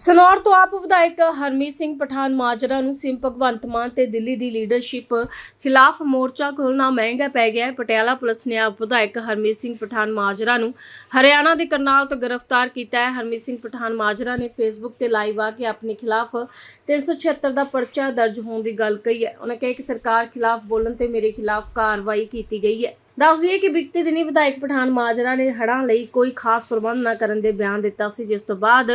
ਸਨੌਰ ਤੋਂ ਆਪ ਵਿਧਾਇਕ ਹਰਮੀਤ ਸਿੰਘ ਪਠਾਨ ਮਾਜਰਾ ਨੂੰ ਸਿਮ ਭਗਵੰਤ ਮਾਨ ਤੇ ਦਿੱਲੀ ਦੀ ਲੀਡਰਸ਼ਿਪ ਖਿਲਾਫ ਮੋਰਚਾ ਖੋਲ੍ਹਣਾ ਮਹਿੰਗਾ ਪੈ ਗਿਆ ਹੈ। ਪਟਿਆਲਾ ਪੁਲਿਸ ਨੇ ਆਪ ਵਿਧਾਇਕ ਹਰਮੀਤ ਸਿੰਘ ਪਠਾਨ ਮਾਜਰਾ ਨੂੰ ਹਰਿਆਣਾ ਦੇ ਕਰਨਾਲ ਤੋਂ ਗ੍ਰਿਫਤਾਰ ਕੀਤਾ ਹੈ। ਹਰਮੀਤ ਸਿੰਘ ਪਠਾਨ ਮਾਜਰਾ ਨੇ ਫੇਸਬੁੱਕ ਤੇ ਲਾਈਵ ਆ ਕੇ ਆਪਣੇ ਖਿਲਾਫ 376 ਦਾ ਪਰਚਾ ਦਰਜ ਹੋਣ ਦੀ ਗੱਲ ਕਹੀ ਹੈ। ਉਹਨਾਂ ਕਿਹਾ ਕਿ ਸਰਕਾਰ ਖਿਲਾਫ ਬੋਲਣ ਤੇ ਮੇਰੇ ਖਿਲਾਫ ਕਾਰਵਾਈ ਕੀਤੀ ਗਈ ਹੈ। ਦੱਸ ਦਈਏ ਕਿ ਬੀਤੇ ਦਿਨੀ ਵਿਧਾਇਕ ਪਠਾਨ ਮਾਜਰਾ ਨੇ ਹੜ੍ਹਾਂ ਲਈ ਕੋਈ ਖਾਸ ਪ੍ਰਬੰਧ ਨਾ ਕਰਨ ਦੇ ਬਿਆਨ ਦਿੱਤਾ ਸੀ, ਜਿਸ ਤੋਂ ਬਾਅਦ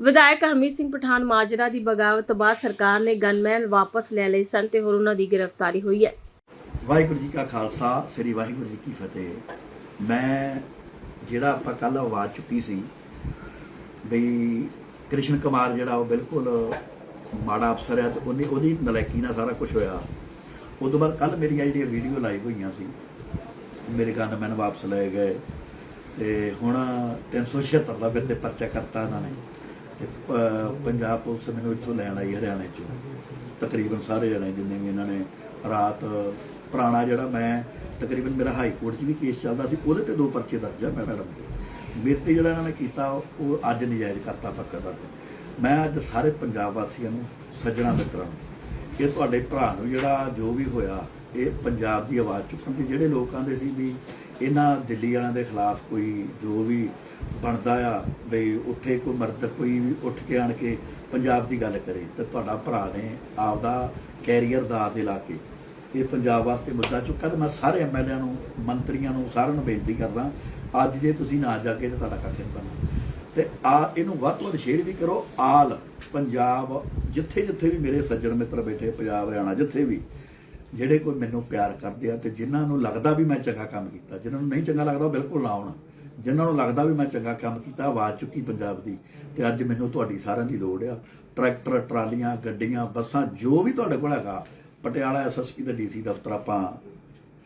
ਵਿਧਾਇਕ ਹਰਮੀਤ ਸਿੰਘ ਪਠਾਨ ਮਾਜਰਾ ਦੀ ਬਗਾਵਤ ਤੋਂ ਬਾਅਦ ਸਰਕਾਰ ਨੇ ਗਨਮੈਨ ਵਾਪਸ ਲੈ ਲਏ ਸਨ ਤੇ ਹੋਰ ਉਹਨਾਂ ਦੀ ਗ੍ਰਿਫਤਾਰੀ ਹੋਈ ਹੈ। ਵਾਹਿਗੁਰੂ ਜੀ ਕਾ ਖਾਲਸਾ, ਸ੍ਰੀ ਵਾਹਿਗੁਰੂ ਜੀ ਕੀ ਫਤਿਹ। ਮੈਂ ਜਿਹੜਾ ਆਪਾਂ ਕੱਲ ਆਵਾਜ਼ ਚੁੱਕੀ ਸੀ ਬਈ ਕ੍ਰਿਸ਼ਨ ਕੁਮਾਰ ਜਿਹੜਾ ਉਹ ਬਿਲਕੁਲ ਮਾੜਾ ਅਫਸਰ ਹੈ ਤੇ ਉਹਨੇ ਉਹਦੀ ਨਲਾਇਕੀ ਨਾਲ ਸਾਰਾ ਕੁਝ ਹੋਇਆ। ਉਸ ਤੋਂ ਬਾਅਦ ਕੱਲ ਮੇਰੀਆਂ ਜਿਹੜੀਆਂ ਵੀਡੀਓ ਲਾਈਵ ਹੋਈਆਂ ਸੀ ਮੇਰੇ ਗਨ ਮੈਨ ਵਾਪਸ ਲਏ ਗਏ। ਤੇ ਹੁਣ 376 ਦਾ ਫਿਰ ਤੇ ਪਰਚਾ ਕਰਤਾ ਇਹਨਾਂ ਨੇ। ਤੇ ਪੰਜਾਬ ਪੁਲਿਸ ਮੈਨੂੰ ਇੱਥੋਂ ਲੈਣ ਆਈ ਹਰਿਆਣੇ ਚੋਂ। ਤਕਰੀਬਨ ਸਾਰੇ ਜਣੇ ਜਿੰਨੇ ਵੀ ਇਹਨਾਂ ਨੇ ਰਾਤ ਪੁਰਾਣਾ ਜਿਹੜਾ ਮੈਂ ਤਕਰੀਬਨ ਮੇਰਾ ਹਾਈ ਕੋਰਟ 'ਚ ਵੀ ਕੇਸ ਚੱਲਦਾ ਸੀ, ਉਹਦੇ ਤੇ ਦੋ ਪਰਚੇ ਦਰਜ ਆ ਮੈਂ ਮੈਡਮ ਦੇ। ਮੇਰੇ ਤੇ ਜਿਹੜਾ ਇਹਨਾਂ ਨੇ ਕੀਤਾ, ਉਹ ਅੱਜ ਨਜਾਇਜ਼ ਕਰਤਾ ਪਰਚਾ ਦਰਜ ਮੈਂ ਅੱਜ ਸਾਰੇ ਪੰਜਾਬ ਵਾਸੀਆਂ ਨੂੰ, ਸੱਜਣਾ ਮਿੱਤਰਾਂ ਨੂੰ ਇਹ ਤੁਹਾਡੇ ਭਰਾ ਨੂੰ ਜਿਹੜਾ ਜੋ ਵੀ ਹੋਇਆ ਇਹ ਪੰਜਾਬ ਦੀ ਆਵਾਜ਼ ਚੁੱਕਣ ਦੀ ਜਿਹੜੇ ਲੋਕ ਦੇ ਸੀ ਵੀ ਇਹਨਾਂ ਦਿੱਲੀ ਵਾਲਿਆਂ ਦੇ ਖਿਲਾਫ ਕੋਈ ਜੋ ਵੀ ਬਣਦਾ ਆ, ਬਈ ਉੱਥੇ ਕੋਈ ਮਰਦ ਕੋਈ ਵੀ ਉੱਠ ਕੇ ਆਣ ਕੇ ਪੰਜਾਬ ਦੀ ਗੱਲ ਕਰੇ, ਤੇ ਤੁਹਾਡਾ ਭਰਾ ਨੇ ਆਪਦਾ ਕੈਰੀਅਰ ਦਾ ਦੇ ਲਾ ਕੇ ਇਹ ਪੰਜਾਬ ਵਾਸਤੇ ਮੁੱਦਾ ਚੁੱਕਾ ਤੇ ਮੈਂ ਸਾਰੇ ਐਮਐਲਏਆਂ ਨੂੰ, ਮੰਤਰੀਆਂ ਨੂੰ, ਸਾਰਿਆਂ ਨੂੰ ਬੇਨਤੀ ਕਰਦਾ, ਅੱਜ ਜੇ ਤੁਸੀਂ ਨਾ ਜਾ ਕੇ ਤੇ ਤੁਹਾਡਾ ਕੱਖ ਨਹੀਂ ਬਣਨਾ। ਤੇ ਆ ਇਹਨੂੰ ਵੱਧ ਤੋਂ ਵੱਧ ਸ਼ੇਅਰ ਵੀ ਕਰੋ, ਆਲ ਪੰਜਾਬ ਜਿੱਥੇ ਜਿੱਥੇ ਵੀ ਮੇਰੇ ਸੱਜਣ ਮਿੱਤਰ ਬੈਠੇ, ਪੰਜਾਬ, ਹਰਿਆਣਾ ਜਿੱਥੇ ਵੀ ਜਿਹੜੇ ਕੋਈ ਮੈਨੂੰ ਪਿਆਰ ਕਰਦੇ ਆ ਤੇ ਜਿਨ੍ਹਾਂ ਨੂੰ ਲੱਗਦਾ ਵੀ ਮੈਂ ਚੰਗਾ ਕੰਮ ਕੀਤਾ, ਜਿਨ੍ਹਾਂ ਨੂੰ ਨਹੀਂ ਚੰਗਾ ਲੱਗਦਾ ਬਿਲਕੁਲ ਨਾ ਆਉਣ। ਜਿਨ੍ਹਾਂ ਨੂੰ ਲੱਗਦਾ ਵੀ ਮੈਂ ਚੰਗਾ ਕੰਮ ਕੀਤਾ, ਆਵਾਜ਼ ਚੁੱਕੀ ਪੰਜਾਬ ਦੀ, ਤੇ ਅੱਜ ਮੈਨੂੰ ਤੁਹਾਡੀ ਸਾਰਿਆਂ ਦੀ ਲੋੜ ਆ। ਟਰੈਕਟਰ, ਟਰਾਲੀਆਂ, ਗੱਡੀਆਂ, ਬੱਸਾਂ, ਜੋ ਵੀ ਤੁਹਾਡੇ ਕੋਲ ਹੈਗਾ, ਪਟਿਆਲਾ ਐਸਐਸਪੀ ਤੇ ਡੀਸੀ ਦਫ਼ਤਰ ਆਪਾਂ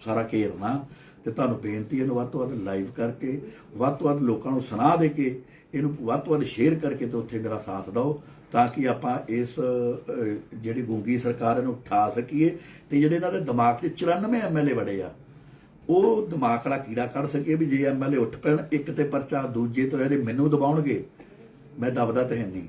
ਸਾਰਾ ਘੇਰਨਾ ਤੇ ਤੁਹਾਨੂੰ ਬੇਨਤੀ ਹੈ ਇਹਨੂੰ ਵੱਧ ਤੋਂ ਵੱਧ ਲਾਈਵ ਕਰਕੇ, ਵੱਧ ਤੋਂ ਵੱਧ ਲੋਕਾਂ ਨੂੰ ਸੁਣਾ ਦੇ ਕੇ, ਇਹਨੂੰ ਵੱਧ ਤੋਂ ਵੱਧ ਸ਼ੇਅਰ ਕਰਕੇ ਤੇ ਉੱਥੇ ਮੇਰਾ ਸਾਥ ਦਿਓ। ਤਾਂ ਕਿ ਆਪਾਂ ਇਸ ਜਿਹੜੀ ਗੁੰਗੀ ਸਰਕਾਰ ਇਹਨੂੰ ਉਠਾ ਸਕੀਏ ਤੇ ਜਿਹੜੇ ਇਹਨਾਂ ਦੇ ਦਿਮਾਗ 'ਚ 94 ਐਮਐਲਏ ਵੜੇ ਆ, ਉਹ ਦਿਮਾਗ ਵਾਲਾ ਕੀੜਾ ਕੱਢ ਸਕੀਏ ਵੀ ਜੇ ਐਮਐਲਏ ਉੱਠ ਪੈਣ, ਇੱਕ ਤੇ ਪਰਚਾ ਦੂਜੇ ਤੋਂ ਇਹਦੇ ਮੈਨੂੰ ਦਬਾਉਣਗੇ, ਮੈਂ ਦਬਦਾ ਤੇ ਹੈ ਨਹੀਂ।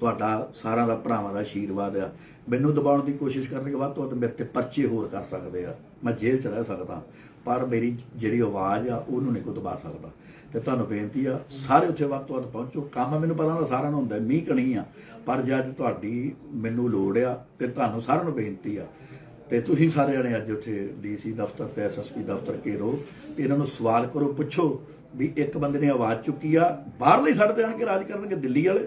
ਤੁਹਾਡਾ ਸਾਰਿਆਂ ਦਾ ਭਰਾਵਾਂ ਦਾ ਆਸ਼ੀਰਵਾਦ ਆ। ਮੈਨੂੰ ਦਬਾਉਣ ਦੀ ਕੋਸ਼ਿਸ਼ ਕਰਨਗੇ, ਵੱਧ ਤੋਂ ਵੱਧ ਮੇਰੇ ਤੇ ਪਰਚੇ ਹੋਰ ਕਰ ਸਕਦੇ ਆ। ਮੈਂ ਜੇਲ੍ਹ 'ਚ ਰਹਿ ਸਕਦਾ, ਪਰ ਮੇਰੀ ਜਿਹੜੀ ਆਵਾਜ਼ ਆ, ਉਹਨੂੰ ਨਹੀਂ ਕੋਈ ਦਬਾ ਸਕਦਾ। ਤੇ ਤੁਹਾਨੂੰ ਬੇਨਤੀ ਆ, ਸਾਰੇ ਉੱਥੇ ਵੱਧ ਤੋਂ ਵੱਧ ਪਹੁੰਚੋ। ਕੰਮ ਮੈਨੂੰ ਪਤਾ ਹੁੰਦਾ ਸਾਰਿਆਂ ਨੂੰ ਹੁੰਦਾ, ਮੀਂਹ ਕਣੀ ਆ। ਪਰ ਜੇ ਅੱਜ ਤੁਹਾਡੀ ਮੈਨੂੰ ਲੋੜ ਆ ਤੇ ਤੁਹਾਨੂੰ ਸਾਰਿਆਂ ਨੂੰ ਬੇਨਤੀ ਆ। ਤੇ ਤੁਸੀਂ ਸਾਰੇ ਜਣੇ ਅੱਜ ਉੱਥੇ ਡੀਸੀ ਦਫ਼ਤਰ ਤੇ ਐਸਐਸਪੀ ਦਫ਼ਤਰ ਘੇਰੋ। ਤੇ ਇਹਨਾਂ ਨੂੰ ਸਵਾਲ ਕਰੋ, ਪੁੱਛੋ ਵੀ ਇੱਕ ਬੰਦੇ ਨੇ ਆਵਾਜ਼ ਚੁੱਕੀ ਆ, ਬਾਹਰਲੇ ਸਾਡੇ ਤੇ ਰਾਜ ਕਰਨਗੇ, ਦਿੱਲੀ ਵਾਲੇ।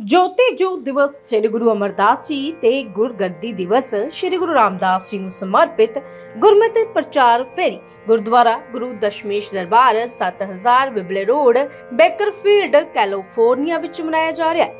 ਜੋਤੀ ਜੋਤ ਦਿਵਸ ਸ੍ਰੀ ਗੁਰੂ ਅਮਰਦਾਸ ਜੀ ਤੇ ਗੁਰਗੱਦੀ ਦਿਵਸ ਸ੍ਰੀ ਗੁਰੂ ਰਾਮਦਾਸ ਜੀ ਨੂੰ ਸਮਰਪਿਤ ਗੁਰਮਤਿ ਪ੍ਰਚਾਰ ਫੇਰੀ। Gurdwara Guru Dashmesh Darbar 7000 Bibble road, Bakersfield, California ਵਿੱਚ ਮਨਾਇਆ ਜਾ ਰਿਹਾ ਹੈ।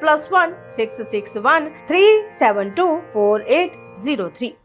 plus 1 6 6 1 3 7 2 4 8 0 3